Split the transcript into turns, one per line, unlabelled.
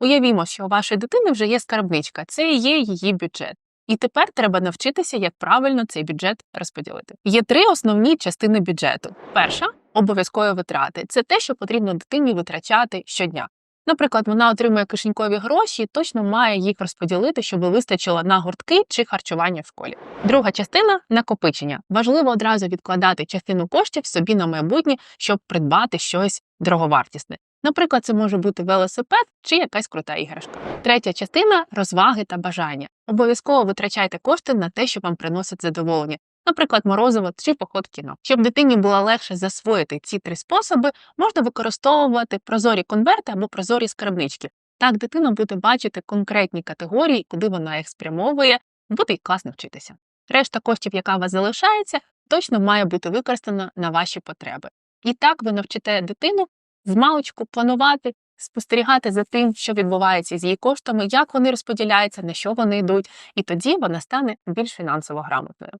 Уявімо, що у вашої дитини вже є скарбничка, це і є її бюджет. І тепер треба навчитися, як правильно цей бюджет розподілити. Є три основні частини бюджету. Перша обов'язкові витрати це те, що потрібно дитині витрачати щодня. Наприклад, вона отримує кишенькові гроші і точно має їх розподілити, щоб вистачило на гуртки чи харчування в школі. Друга частина накопичення. Важливо одразу відкладати частину коштів собі на майбутнє, щоб придбати щось дороговартісне. Наприклад, це може бути велосипед чи якась крута іграшка. Третя частина розваги та бажання. Обов'язково витрачайте кошти на те, що вам приносить задоволення. Наприклад, морозиво чи поход в кіно. Щоб дитині було легше засвоїти ці три способи, можна використовувати прозорі конверти або прозорі скарбнички. Так дитина буде бачити конкретні категорії, куди вона їх спрямовує, буде й класно вчитися. Решта коштів, яка у вас залишається, точно має бути використана на ваші потреби. І так ви навчите дитину з маличку планувати, спостерігати за тим, що відбувається з її коштами, як вони розподіляються, на що вони йдуть, і тоді вона стане більш фінансово грамотною.